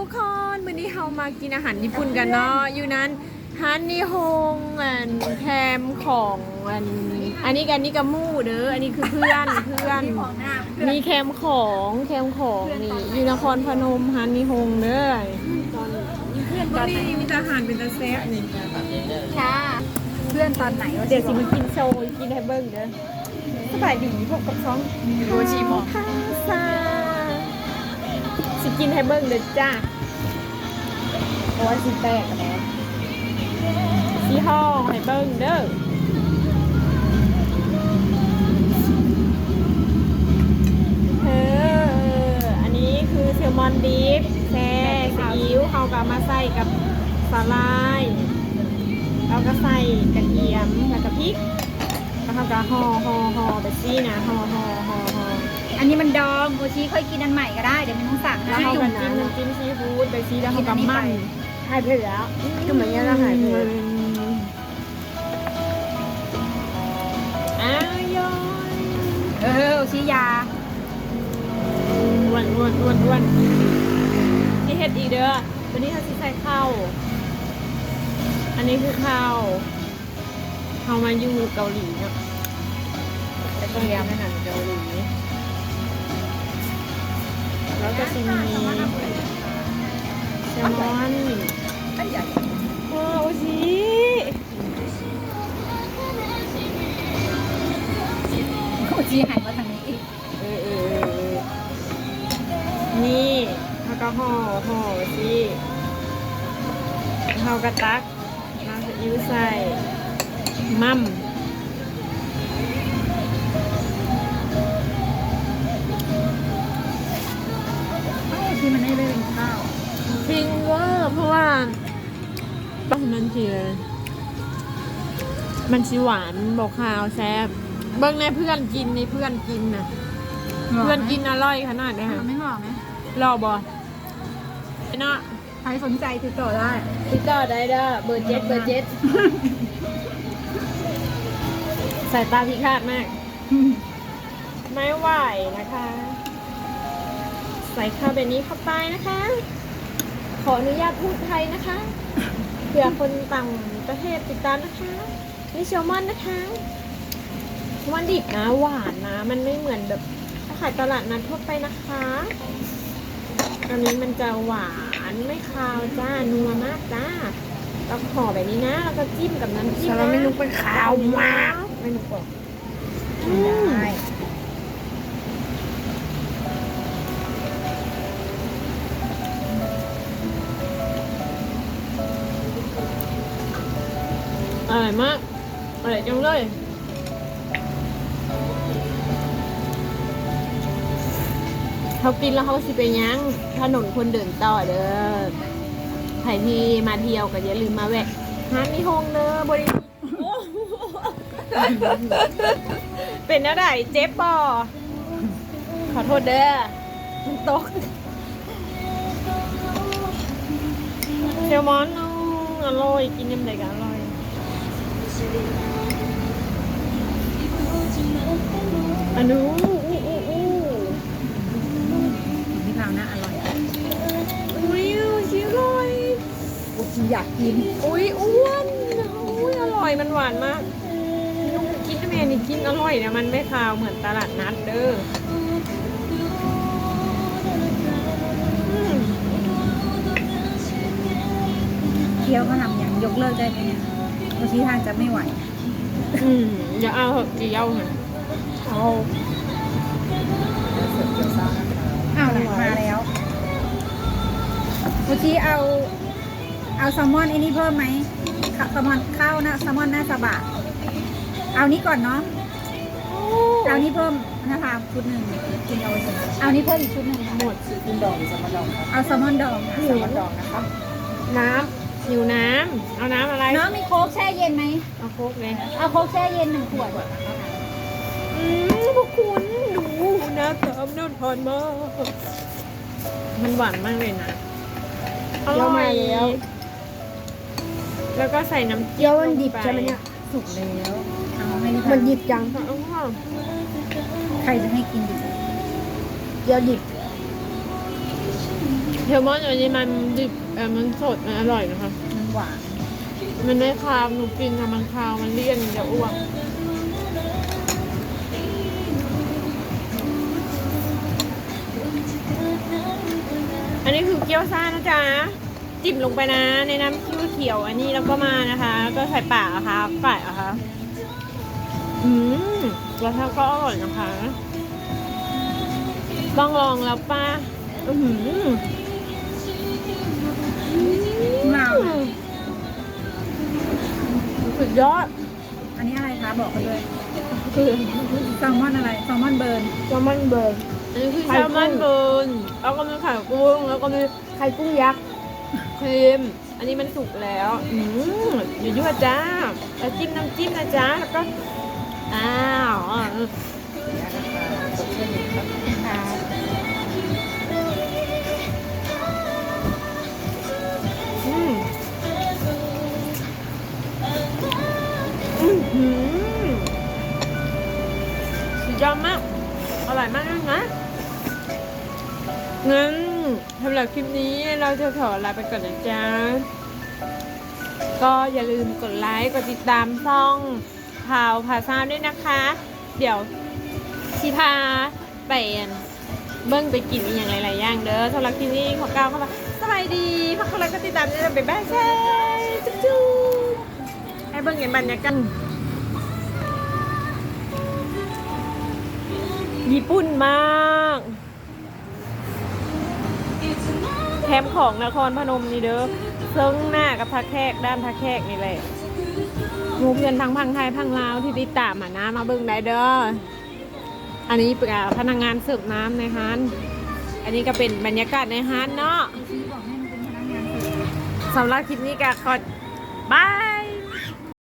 ทุกคนวันนี้เรามากินอาหารญี่ปุ่นกันเนาะอยู่นั้นฮันนี่ฮงอันแคมของอันอันนี้กันนี่กับมู่เด้ออันนี้คือเพื่อนเพื่อนมีแคมของแคมของนี่อยู่นครพนมฮันนี่ฮงเด้อตอนนี้มีแต่อาหารเป็นตะแซ่บนี่ค่ะเพื่อนตอนไหนวะเดี๋ยวสิมากินโชว์กินให้เบิ้งเด้อสบายดีพบกับซ้องโรชิโมคาซาสิ กินให้เบิ้งเด้อจ้าโอ้ยสิแตกแล้วสีห้องให้เบิ้งเด้อเอออันนี้คือเซลมอนดิฟแซ่ซีอิ๊วเขาก็มาใส่กับสาลายเราก็ใส่กระเทียมแล้วก็พริกแล้วเขาก็ห่อห่อห่อแบบนี้นะห่อห่อห่อห่อ อันนี้มันดองโอชิค่อยกินอันใหม่ก็ได้ เดี๋ยวไม่ต้องสั่งแล้วให้เขาจุ่ก็มจิ้มนะน้ำจิ้มซีฟู้ดไปซีแล้วเขาก็มั่นหายไปแล้วก็เหมือนกันแล้วหายไปเลยอ้าวยอยเออโอชิยาอ้วนอ้วนอ้วนอ้วนที่เฮ็ดอีกเด้อวันนี้เขาสิใส่ข้าวอันนี้คือข้าวเขามาอยู่เกาหลีเนาะแต่ต้องเรียนอาหารเกาหลี แล้วก็จะมีแซลมอนว้าวสิโอชิหันมาทางนี้อีกเออเออเออนี่เขาก็ห่อห่อสิเขากระตักมาสอิ้วใส่มั่ม นข้าวจริงเว่าเพราะว่าบางมันทียมันชิหวานบอกข้าวแซ่บเบิ่งในเพื่อนกินในเพื่อนกินนะเพื่อนกินอร่อยขนาดนี้ค่ะไม่หอมไหมรอบอเนาะใครสนใจติดต่อได้ติดต่อได้เด้อเบอร์เจ็ดเบอร์เจ็ดสายตาพิฆาตมาก ไม่ไหวนะคะ ส่ข้าวแบบนี้เข้าไปนะคะ ขออนุญาตพูดไทยนะคะเผื่อคนต่างประเทศติดตามนะคะนี่เชลมอนนะคะเชลมอนดิบนะหวานนะ มันไม่เหมือนแบบขายตลาดนัดทั่วไปนะคะอันนี้มันจะหวานไม่คาวจ้านัวมากจ้าเราห่อแบบนี้นะแล้วก็จิ้มกับน้ำจิ้มแต่เราไม่รู้เป็นคาวมากไม่รู้บอก อร่อยมากอร่อยจังเลยเขากินแล้วเขาสิไปยังถนนคนเดินต่อเด้อใครที่มาเที่ยวก็อย่าลืมมาแวะฮานมีฮงเด้อบริเป็นอะไรเจ็บปอขอโทษเด้อมันตกเซลมอนอร่อยกินยังไงก็อร่อย อันนู้อู้อู้อู้ที่ข้าวน่าอร่อยอุ้ยชิอร่อยโอชิอยากกินอุ้ยอ้วนอุ้ยอร่อยมันหวานมากนุ่มกินทำไมอันนี่กินอร่อยนะมันไม่คาวเหมือนตลาดนัดเด้อเคี้ยวเขาทำอย่างยกเลิกได้ไหมเนี่ย โอชิทานจะไม่ไหว อืมอย่าเอาเหอะเจียวค่ะเอาอ้าวไหนมาแล้วโอชิเอา เอาแซลมอนไอ้นี่เพิ่มไหมข้าวแซลมอนข้าวนะแซลมอนหน้าสบะ เอานี้ก่อนเนาะ เอานี้เพิ่มนะคะชุดหนึ่งกินเอาไว้สิเอานี้เพิ่มอีกชุดหนึ่งหมด กินดองหรือแซลมอนดองครับเอาแซลมอนดองค่ะแซลมอนดองนะครับน้ำ หิวน้ำ เอาน้ำอะไร น้องมีโค้กแช่เย็นไหม เอาโคกเลยเอาโค้กแช่เย็นหนึ่งขวด อืมพวกคุณดูนะตามน่าทานมากมันหวานมากเลยนะอร่อยแล้วก็ใส่น้ำจิ้มลงไปสุกแล้วเอาให้ลูกมันหยิบจังเอาค่ะใครจะให้กินดิเดี๋ยวหยิบดเทลมอนอันนี้มันดิบเออมันสดมันอร่อยนะคะมันห วาน มันไม่คาวหนูกินค่ะมันคาวมันเลี่ยนเดี๋ยวอ้วกอันนี้คือเกี๊ยวซ่านะจ๊ะ จิ้มลงไปนะ ในน้ำขี้เขียวอันนี้แล้วก็มานะคะ ก็ใส่ปากนะคะไก่อะคะอืมรสชาติก็อร่อยนะคะ ต้องลองแล้วป้าอืม ดยอดอันนี้อะไรคะบอกกันเลยคือแซลมอนอะไรแซลมอนเบิร์นแซลมอนเบิร์นอันนี้คือแซลมอนเบิร์นแล้วก็มีไข่กุ้ง แล้วก็มีไข่กุ้งยักษ์ครีมอันนี้มันสุกแล้ว อืมเดี๋ยวยั่วจ้าแล้วจิ้มน้ำจิ้มนะจ๊ะแล้วก็อ้าว งั้นสำหรับคลิปนี้เราจะขอลาไปก่อนนะจ๊ะ ก็อย่าลืมกดไลค์กดติดตามช่องพาวพาซาด้วยนะคะ เดี๋ยวชีพาไปอันเบิ้งไปกินอย่างหลายๆอย่างเด้อสำหรับคลิปนี้ขอกล่าวคำว่าสบายดีพักคนไรก็ติดตามด้วยนะบ๊ายบายใช่จุ๊บจุ๊บให้เบิ้งเห็นบรรยากาศญี่ปุ่นมาก คมป์ของนครพนมนี่เด้อเซิงหน้ากับทักแขกด้านทักแขกนี่แหละหมูเพื่อนทั้งพังไทยพังลาวที่ติดตามมานะมาเบิ่งได้เด้ออันนี้เป็นพนักงานเสิร์ฟน้ำในฮานอันนี้ก็เป็นบรรยากาศในฮานเนาะชี้บอกให้มันเป็นพนักงานเสิร์ฟสำหรับคลิปนี้ก็ขอบาย